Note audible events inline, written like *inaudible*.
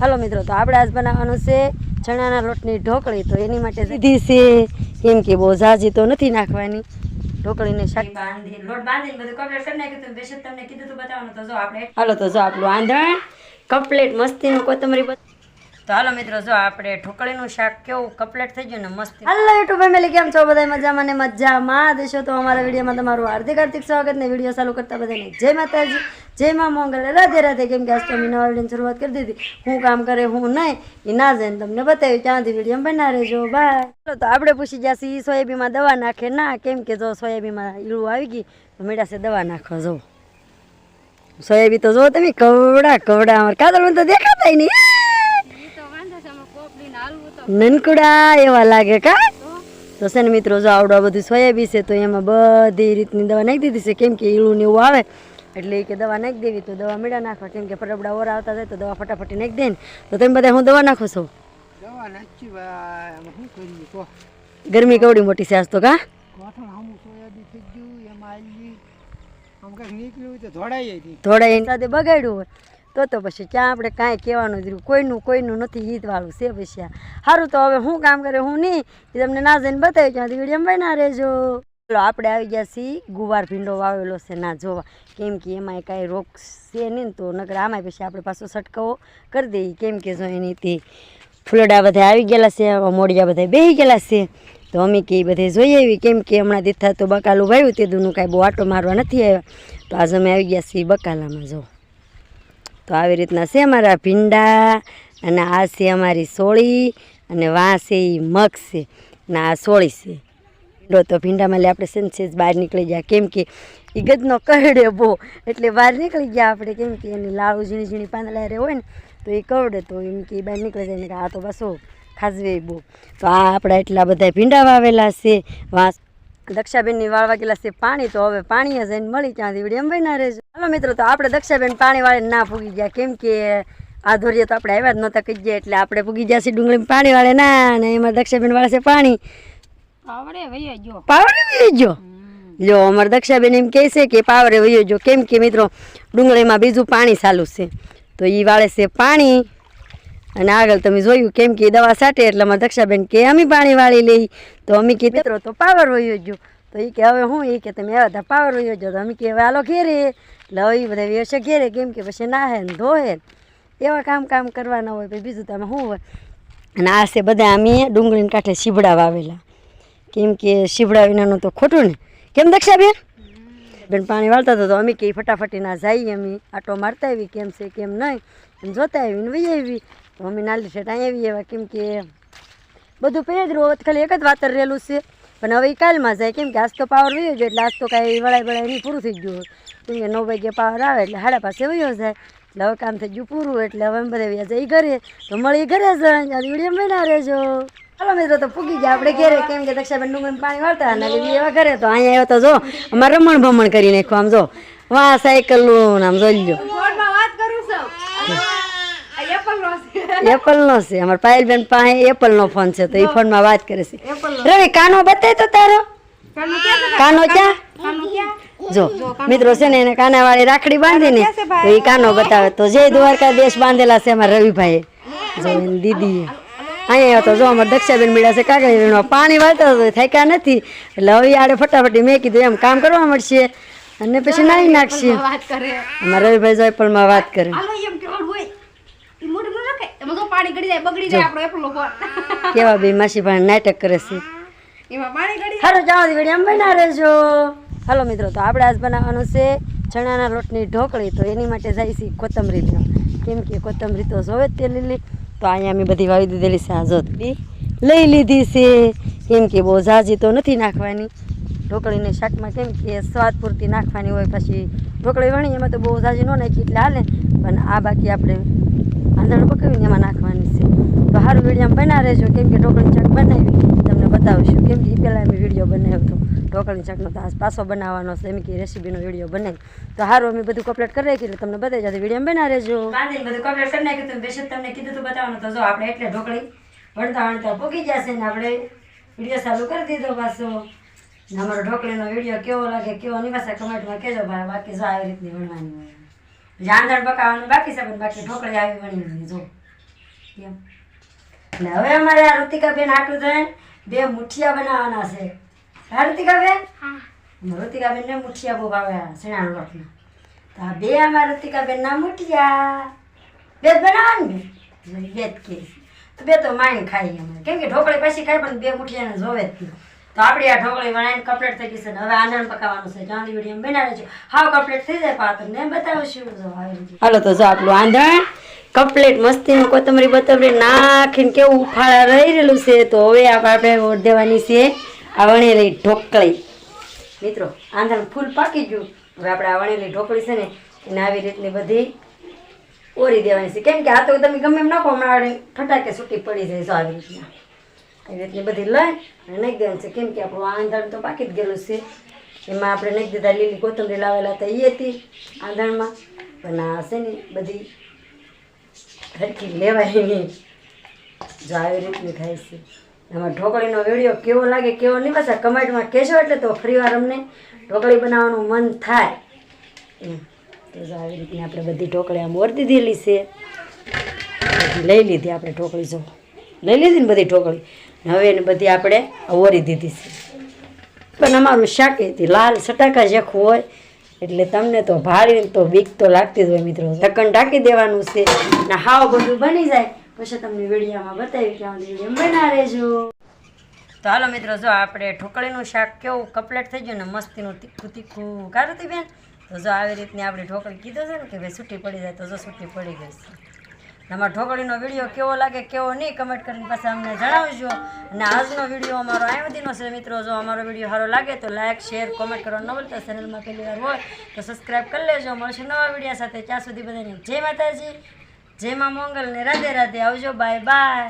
હાલો મિત્રો તો આપણે આજ બનાવવાનું છે ચણાના લોટની ઢોકળી. તો એની માટે સીધી છે કેમ કે બહુ ઝાઝી તો નથી નાખવાની. ઢોકળીને શાક બાંધી લોટ બાંધીને બધું કમ્પ્લીટ કરી નાખ્યું હતું બેસત તમને કીધું હતું બતાવવાનું. તો જો આપણે હાલો તો જો આપણું આંધણ કમ્પ્લીટ મસ્તીનું કોથમરી તો હાલો મિત્રો, જો આપણે ઢોકળીનું શાક કેવું કપલેટ થઈ ગયું ને મસ્ત. હાલો યુટ્યુબ ફેમિલી કેમ છો? બધા મજામાં ને મજામાં દેશો તો અમારા વિડીયોમાં તમારું હાર્દિક હાર્દિક સ્વાગત ને વીડિયો ચાલુ કરતા બધાને જય માતાજી, જય માં મોંગલ. રાધે રાધે, કેમ કે આજ નવા વિડીયોની શરૂઆત કરી દીધી. હું કામ કરે, હું નહીં, એ ના જાય ને તમને બતાવ્યું. ત્યાંથી વીડિયો બના રહેજો. બાય તો આપણે પૂછી ગયા છીએ, સોયાબીનમાં દવા નાખે ના? કેમ કે જો સોયાબીનમાં ઈળું આવી ગઈ, તો મેળાશે દવા નાખો જો. સોયાબી તો જો તમે કવડા કવડા અમારે કાદળ તો દેખાતા નહીં. નનકુડા એવા લાગે કા? તો છે ને મિત્રો જો આવડું આ બધું સોયાબી છે તો એમાં બધી રીતની દવા નાખી દીધી છે. કેમ કે ઈળું ને એવું આવે એટલે કે દવા નાખી દેવી તો દવા મેળા નાખવા. કેમ કે ફટાફટા ઓર આવતા જાય તો દવા ફટાફટી નાખી દે ને. તો તમે બધા હું દવા નાખો છો? ગરમી કેવડી મોટી છે આજ તો કા? ધોળાઈ સાથે બગાડ્યું હોય. તો તો પછી ક્યાં આપણે કાંઈ કહેવાનું જ કોઈનું કોઈનું નથી હિતવાળું, છે પછી આ. સારું તો હવે હું કામ કરે, હું નહીં. એ તમને ના જઈને બતાવ્યું ત્યાંથી વીડિયો ના રહેજો. ચાલો, આપણે આવી ગયા છીએ. ગુવાર ભીંડો વાવેલો છે ના જોવા. કેમ કે એમાં કાંઈ રોગ છે નહીં તો નકર આમાં પછી આપણે પાછો છટકાવો કરી દઈએ. કેમ કે જો એની તે ફૂલડા બધા આવી ગયેલા છે મોડિયા બધા બેસી ગયેલા છે. તો અમે કે બધે જોઈએ એવી કેમ કે હમણાં દીથા તો બકાલું વાવ્યું તે દૂનું કાંઈ બહુ આટો મારવા નથી આવ્યા. તો આજે અમે આવી ગયા છીએ બકાલામાં, જો. તો આવી રીતના છે અમારા ભીંડા, અને આ છે અમારી સોળી, અને વા એ મગ છે, અને આ સોળી છે. ભીંડો તો ભીંડામાં લે આપણે સેન્સેસ બહાર નીકળી ગયા, કેમ કે એ ગદનો કરડે બહુ, એટલે બહાર નીકળી ગયા આપણે, કેમ કે એની લાળું ઝીણી ઝીણી પાંદડા રે હોય ને, તો એ કરડે તો એમ કે બહાર નીકળી જાય, ને આ તો બસો ખાસવે બહુ. તો આ આપણા એટલા બધા ભીંડા વાવેલા છે વા દક્ષાબેનની વાળવા ગયેલા છે પાણી તો હવે પાણી જઈને મળી ત્યાંથી વીડિયો ના રહેજો. હાલો મિત્રો તો આપણે દક્ષાબેન પાણી વાળે ના પૂગી ગયા. કેમ કે આ ધોરીએ તો આપણે આવ્યા જ નહોતા કહી ગયા એટલે આપણે પૂગી ગયા છીએ ડુંગળી પાણી વાળે. ના અને એમાં દક્ષાબેન વાળે છે પાણી. પાવડે વયો જો પાવરે વયો જો લ્યો અમારે દક્ષાબેન એમ કહે છે કે પાવરે વહી જો કેમ કે મિત્રો ડુંગળીમાં બીજું પાણી ચાલુ છે. તો એ વાળે છે પાણી. અને આગળ તમે જોયું કેમ કે દવા સાટે એટલે અમારે દક્ષાબેન કે, અમે પાણી વાળી લઈ. તો અમે કે, મિત્રો, તો પાવર વયો ગયો. તો એ કે, હવે હું? એ કે, તમે આવ્યા હતા પાવર વયો જો તો અમે કે, હવે આલો ઘેરે. એટલે હવે એ બધા વ્યવસાય ઘેરે કેમ કે પછી નાહે ને ધોહે એવા કામ કામ કરવાના હોય, પછી બીજું તમે શું હોય? અને આ છે બધા અમે ડુંગળીને કાંઠે શીબડા વાવેલા કેમ કે શીબડા વિનાનું તો ખોટું ને. કેમ દક્ષાબેન? બેન પાણી વાળતા હતા તો અમે કે, ફટાફટી ના જઈએ અમે. આટો મારતા આવી, કેમ છે, કેમ નહીં. જોતા આવી ને વહી આવી. અમે નાલી શેઠ અહીં આવી એવા કેમ કે બધું પહેરી પહેર્યું હોત ખાલી એક જ વાતર રહેલું છે. પણ હવે કાલમાં જાય. કેમ કે આજ તો પાવર વયો જાય એટલે આજ તો કાંઈ વળાય વળાય નહીં પૂરું થઈ ગયું. કેમ કે નવ વાગે પાવર આવે એટલે હાડા પાસે વયો જાય. એટલે હવે કામ થઈ ગયું પૂરું. એટલે હવે એમ બધા વ્યાજ એ ઘરે. તો મળી ઘરે જ વીડિયો બના રહેજો. ચાલો મિત્રો તો પૂગી ગયા આપણે ઘરે. કેમ કે દક્ષાબેન ડુંગર પાણી વાળતા અને એવા ઘરે. તો અહીંયા આવ્યો તો જો અમારે રમણ ભમણ કરી નાખ્યું. આમ જો વાહ સાયકલનું ને આમ જોઈ લો *laughs* એપલ નો છે. અમારા પાયલબેન પાસે એપલ નો ફોન છે તો એ ફોનમાં વાત કરે છે. રવિ કાનો બતાય તો તારો? કાનો ક્યાં જો મિત્રો છે ને એને કાના વાળી રાખડી બાંધી ને તો એ કાનો બતાવે. તો જય દ્વારકા દેશ બાંધેલા છે અમારા રવિભાઈ જો દીદી અહીંયા તો જો અમારે દક્ષાબેન મળ્યા છે કાગળ વીણવા. પાણી વાળતા તો થાક્યા નથી. એટલે હવે આડે ફટાફટી મેં કીધું એમ કામ કરવા મળશે. અને પછી નાહી નાખશે. અમારા રવિભાઈ જોયપલમાં વાત કરે હાલો એમ કેવડ હોય ઈ મોઢું ન રાખે એમાં તો પાણી ગળી જાય બગડી જાય આપણો એપલો ફોન કેવા બે માસી પણ નાટક કરે છે. એમાં પાણી ગળી હાલો જાઓ વીડિયો બના રહેજો. હાલો મિત્રો તો આપણે આજ બનાવવાનું છે ચણાના લોટની ઢોકળી. તો એની માટે જાય છે કોથમરી લેવા કેમ કે કોથમરી તો જોવે તે લીલી. તો અહીંયા અમે બધી વાવી દીધેલી છે આ જોત બી. લઈ લીધી છે. કેમ કે બહુ ઝાઝી તો નથી નાખવાની. ઢોકળીને શાકમાં કેમ કે સ્વાદ પૂરતી નાખવાની હોય પછી ઢોકળી વણી એમાં તો બહુ ઝાઝી ન નાખી એટલે હાલે. પણ આ બાકી આપણે આંધણ પકાવીને એમાં નાખવાની છે. તો સારું વીડિયો બના રહેજો. કેમ કે ઢોકળી ચાક બનાવી. તમને બતાવશું. કેમ કે એ પહેલાં અમે વીડિયો બનાવ્યો હતો. ઢોકળી ચાકનો તો આજ પાછો બનાવવાનો છે. એમ કે રેસીપીનો વીડિયો બનાવી. તો સારું અમે બધું કમ્પ્લીટ કરી નાખી એટલે તમને બતાવી જતી વીડિયો બના રહેજો. બધું કમ્પ્લીટ કરી નાખ્યું. હતું તમને કીધું હતું બતાવવાનું. તો જો આપણે એટલે ઢોકળી વણતા વણતા પૂકી જશે ને આપણે વીડિયો ચાલુ કરી દીધો પાછો. અમારો ઢોકળીનો વીડિયો કેવો લાગે, કેવો નહીં પાછા કમેન્ટમાં કહેજો ભાઈ, બાકી જો આવી રીતની વણવાની હોય. જાંધણ પકાવવાનું બાકી છે પણ બાકી ઢોકળી આવી બની જો. એમ. અને હવે અમારે આ ઋતિકાબેન આટલું થાય બે મુઠિયા બનાવવાના છે. હા ઋતિકાબેન? હા. ઋતિકાબેનને મુઠિયા બહુ ભાવે શેણાના લોટના. તો આ બે અમારા ઋતિકાબેનના મુઠિયા. બે જ બનાવવાની ને? બે જ કે. તો બે તો માઈન ખાઈ અમે. કેમ કે ઢોકળી પછી ખાય પણ બે મુઠિયાને જોવે જ નહીં તો આપણી આ ઢોકળી બનાવીને કમ્પ્લીટ થઈ ગઈ છે હવે આંધણ પકાવવાનું છે. ચાંદી વીડિયો બનાવે છે. હાવ કમ્પ્લીટ થઈ જાય પા ને બતાવશું જો હાલો તો જો આપણું આંધણ કમ્પ્લીટ મસ્તીનું કોથમરી બતમરી નાખીને કેવું ઉફાળા રહી રહેલું છે, તો હવે આપણે ઓઢ દેવાની છે આ વણેલી ઢોકળી. મિત્રો, આંધણ ફૂલ પાકી ગયું. હવે આપણે આ વણેલી ઢોકળી છે ને, એને આવી રીતની બધી ઓરી દેવાની છે. કેમ કે આ તો તમે ગમે એમ નાખો, હમણાં ફટાકે છૂટી પડી જાય જો આવી રીતના. રીતની બધી લઈ અને નાખી દેવાનું છે. કેમ કે આપણું આંધણ તો પાકી જ ગયેલું છે. એમાં આપણે નાખી દીધા લીલી કોથમરી લાવેલા હતા એ હતી આંધણમાં. પણ આ છે ને બધી હરખી લેવાય નહીં જો આવી રીતની થાય છે. એમાં ઢોકળીનો વીડિયો કેવો લાગે, કેવો નહીં બસ કમેન્ટમાં કહેશો એટલે તો ફરીવાર અમને ઢોકળી બનાવવાનું મન થાય. તો જો આવી રીતની આપણે બધી ઢોકળી આમ ઓરતી દીધેલી છે. લઈ લીધી આપણે ઢોકળી, જો. લઈ લીધી ને બધી ઢોકળી. હવે એને બધી આપણે ઓરી દીધી છે. પણ અમારું શાક હતી લાલ સટાકા જેખું હોય, એટલે તમને તો ભાળીને તો બીક તો લાગતી જ હોય મિત્રો. ઢક્કન ઢાંકી દેવાનું છે ને હાવ બધું બની જાય. પછી તમને વિડીયામાં બતાવી આમ બના રહેજો તો હાલો મિત્રો, જો આપણે ઢોકળીનું શાક કેવું કપલેટ થઈ ગયું ને મસ્તીનું તીખું તીખું કારુતી બેન? તો જો આવી રીતની આપણે ઢોકળી કીધું છે ને કે ભાઈ છૂટી પડી જાય, તો જો છૂટી પડી ગઈ છે. અમારા ઢોકળીનો વીડિયો કેવો લાગે, કેવો નહીં કમેન્ટ કરીને પાછા અમને જણાવજો. અને આજનો વીડિયો અમારો આ બધીનો છે મિત્રો, જો અમારો વીડિયો સારો લાગે તો લાઈક શેર કોમેન્ટ કરવાનું ન ભૂલતા. ચેનલમાં પહેલી વાર હોય તો સબસ્ક્રાઈબ કરી લેજો. મળશે નવા વીડિયો સાથે. ત્યાં સુધી બધાને જય માતાજી, જય મા મંગલ ને રાધે રાધે. આવજો બાય બાય